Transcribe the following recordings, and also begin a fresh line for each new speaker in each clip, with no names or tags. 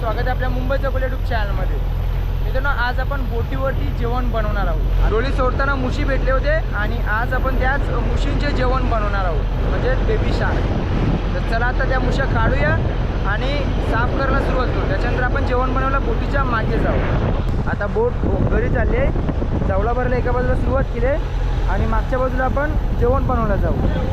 स्वागत आहे आपल्या मुंबई चौकल युट्यूब चॅनलमध्ये मित्रांनो आज आपण बोटीवरती जेवण बनवणार आहोत. डोळी सोडताना मुशी भेटले होते आणि आज आपण त्याच मुशींचे जेवण बनवणार आहोत. म्हणजे बेबी शार्क तर चला आता त्या मुश्या काढूया आणि साफ करायला सुरुवात करू. त्याच्यानंतर आपण जेवण बनवायला बोटीच्या मागे जाऊ. आता बोट घरी चालली आहे. जावला भरला एका बाजूला सुरुवात केली आणि मागच्या बाजूला आपण जेवण बनवायला जाऊ.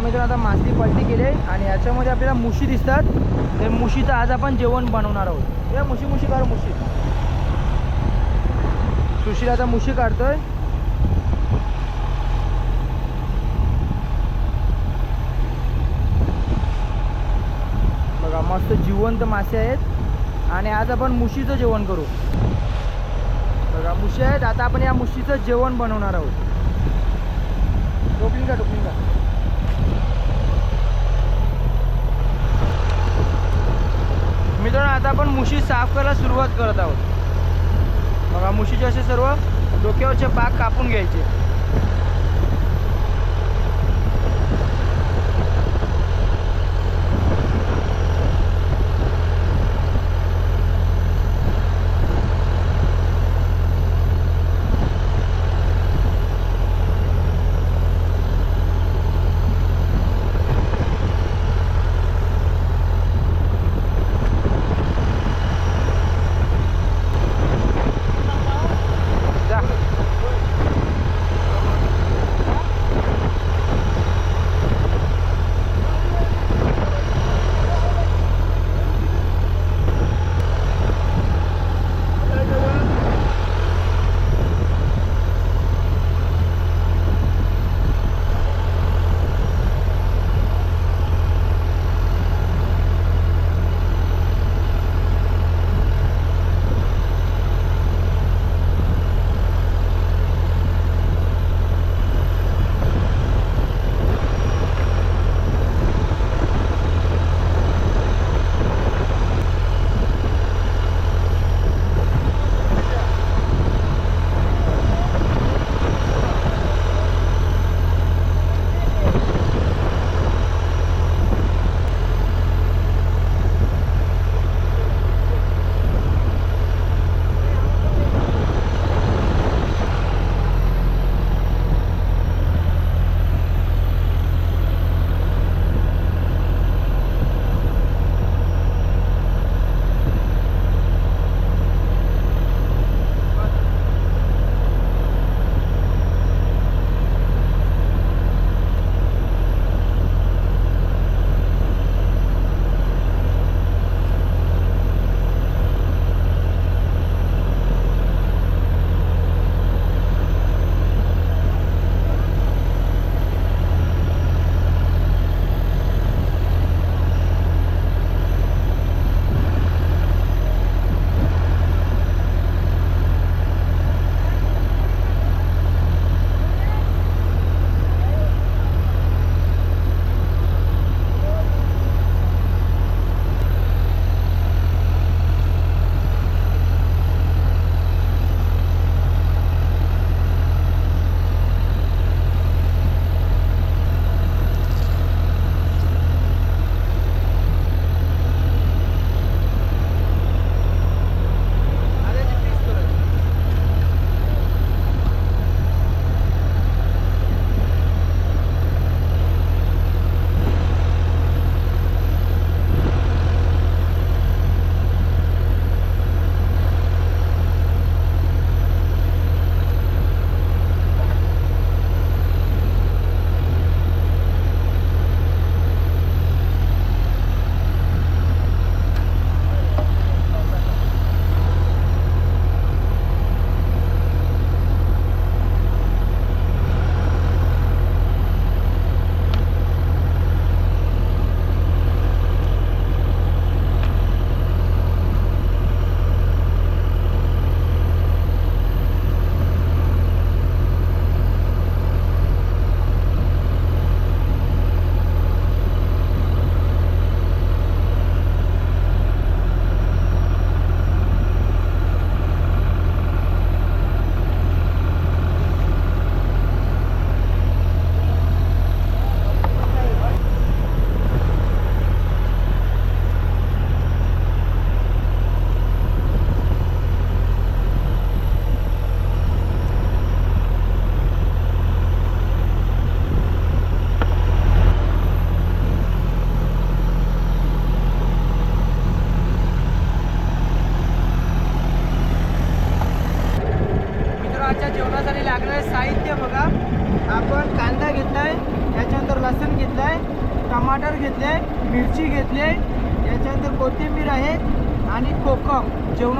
बघा मित्रांनो आता मासली पलटी केली आणि याच्यामध्ये आपल्याला मुशी दिसतात. ते मुशीचं आज आपण जेवण बनवणार आहोत. या मुशी मुशी काढ मुशी. सुशील आता मुशी काढतोय. बघा मस्त जिवंत मासे आहेत. आणि आज आपण मुशीचं जेवण करू. बघा मुशी आहेत. आता आपण या मुशीचं जेवण बनवणार आहोत. टोपलीन का टोपलीन का मित्रांनो आता आपण मुशी साफ करायला सुरुवात करत आहोत. बघा मुशीचे असे सर्व डोक्यावरचे पाक कापून घ्यायचे.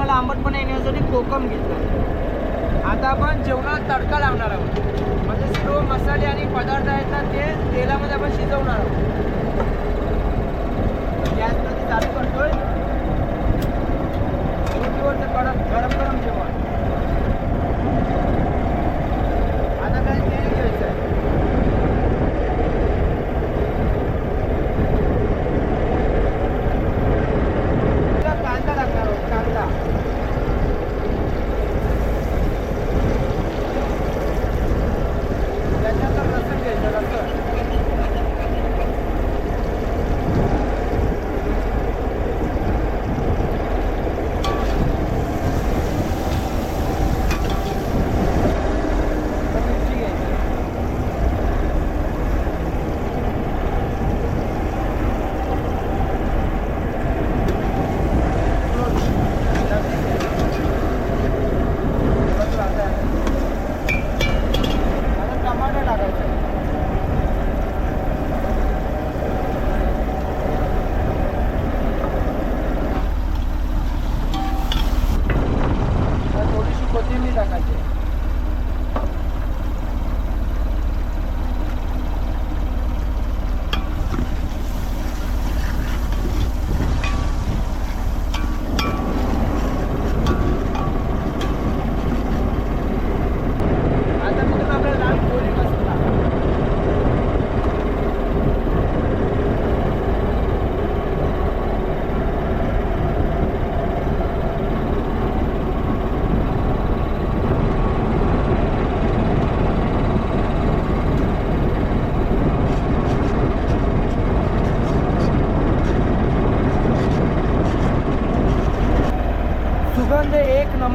जेवणाला आंबटपणा येण्यासाठी कोकम घेतलं. आता आपण जेवणाला तडका लावणार आहोत. म्हणजे सर्व मसाले आणि पदार्थ आहेत ना ते तेलामध्ये आपण शिजवणार आहोत. गॅसमध्ये चालू करतोय. रोटीवरचं कडक गरम गरम जेवण.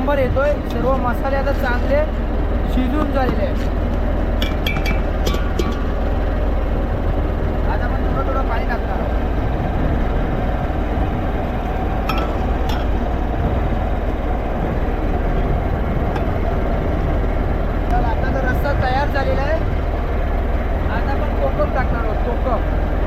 नंबर येतोय. सर्व मसाले आता चांगले शिजून झालेले आहेत. आता आपण थोडं थोडं पाणी टाकणार आहोत. आता तर रस्सा तयार झालेला आहे. आता आपण कोकम टाकणार आहोत कोकम.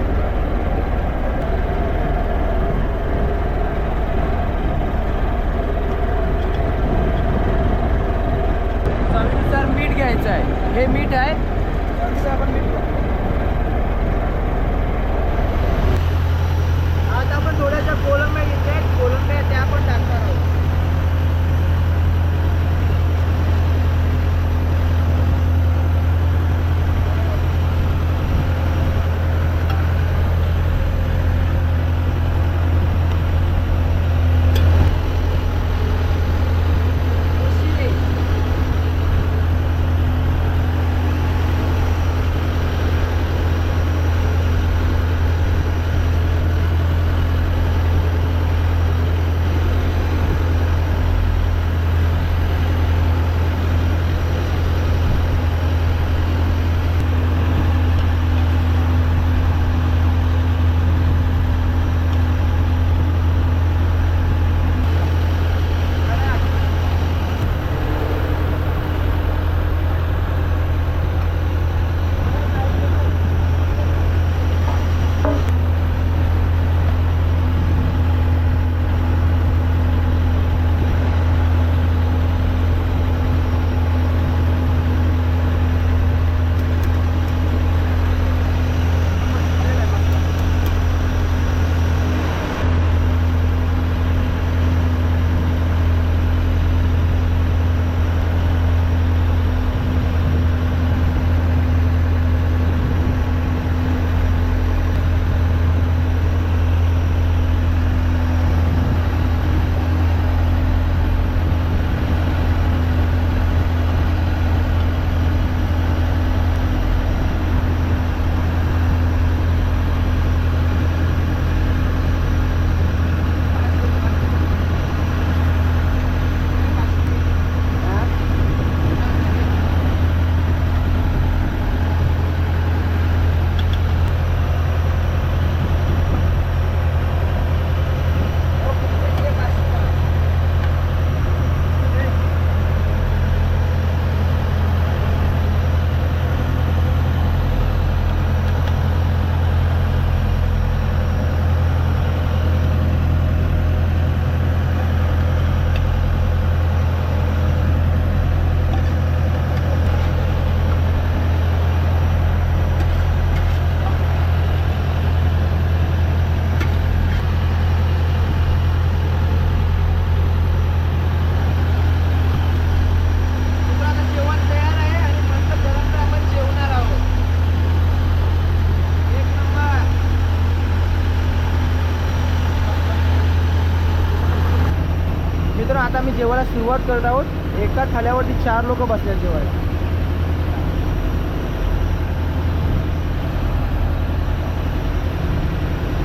सुरुवात करत आहोत. एका थाल्यावरती चार लोक बसले जेवायला.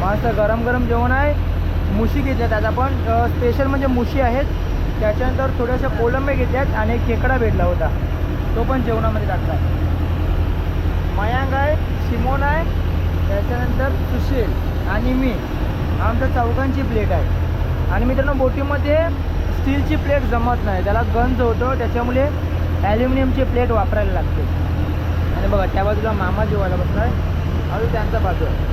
मस्त गरम गरम जेवण आहे. मुशी घेतल्या त्यात आपण. स्पेशल म्हणजे मुशी आहेत. त्याच्यानंतर थोड्याशा कोलंबे घेतल्यात आणि एक खेकडा भेटला होता. तो पण जेवणामध्ये टाकला. मयांक आहे सिमोन आहे. त्याच्यानंतर सुशील आणि मी. आमच्या चौघांची प्लेट आहे. आणि मित्रांनो बोटीमध्ये स्टीलची प्लेट जमत नाही. त्याला गंज होतो त्याच्यामुळे ॲल्युमिनियमची प्लेट वापरायला लागते. आणि बघा त्या बाजूला मामा जेवायला बसणार अजून त्यांचा बाजू आहे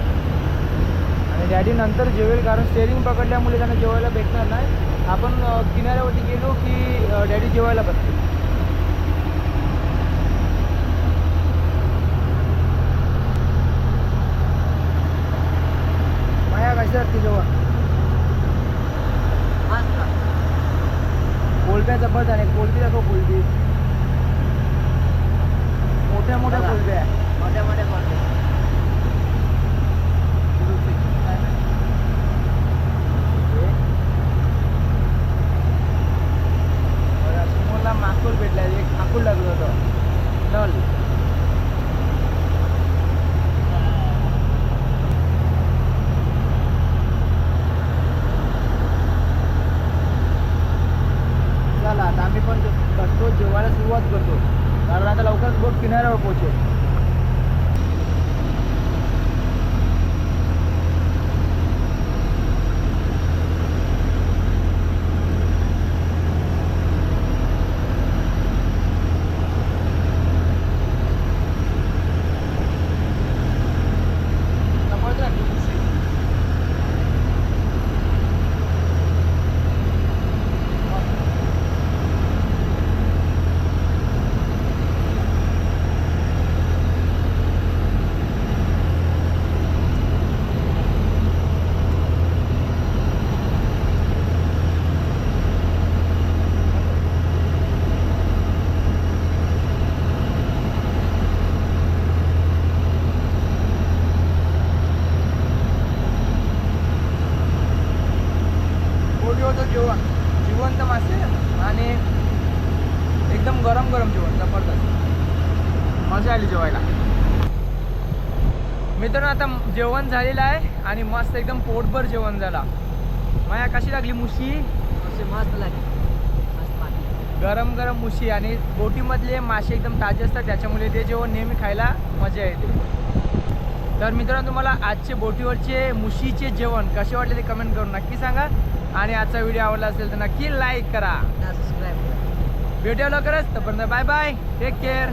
आणि डॅडी नंतर जेवेल कारण स्टेरिंग पकडल्यामुळे त्यांना जेवायला भेटणार नाही. आपण किनाऱ्यावरती गेलो की डॅडी जेवायला बसते माया कशा असते जेवण कोलब्या जबरदस्त आहे कोलबी दाखव कोलबी मोठ्या मोठ्या. कोलब्या
मोठ्या मोठ्या कोणते
समोरला माकुल भेटला एक माकुल लागलं होतं नल चला आता आम्ही पण बसतो जेवायला सुरुवात करतो कारण आता लवकरच बोट किनाऱ्यावर पोहोचेल समजलं ना? पोटी होतं जेवण जिवंत मासे आणि एकदम गरम गरम जेवण जबरदस्त मजा आली जेवायला मित्रांनो आता जेवण झालेलं आहे आणि मस्त एकदम पोटभर जेवण झाला. माया कशी लागली मुशी?
मस्त लागेल.
गरम गरम मुशी आणि बोटीमधले मासे एकदम ताजे असतात त्याच्यामुळे ते जेवण नेहमी खायला मजा येते. तर मित्रांनो तुम्हाला आजचे बोटीवरचे मुशीचे जेवण कसे वाटले ते कमेंट करून नक्की सांगा. आणि आजचा व्हिडिओ आवडला असेल तर नक्की लाईक करा.
सबस्क्राईब करा.
भेटूया लवकरच तोपर्यंत बाय बाय टेक केअर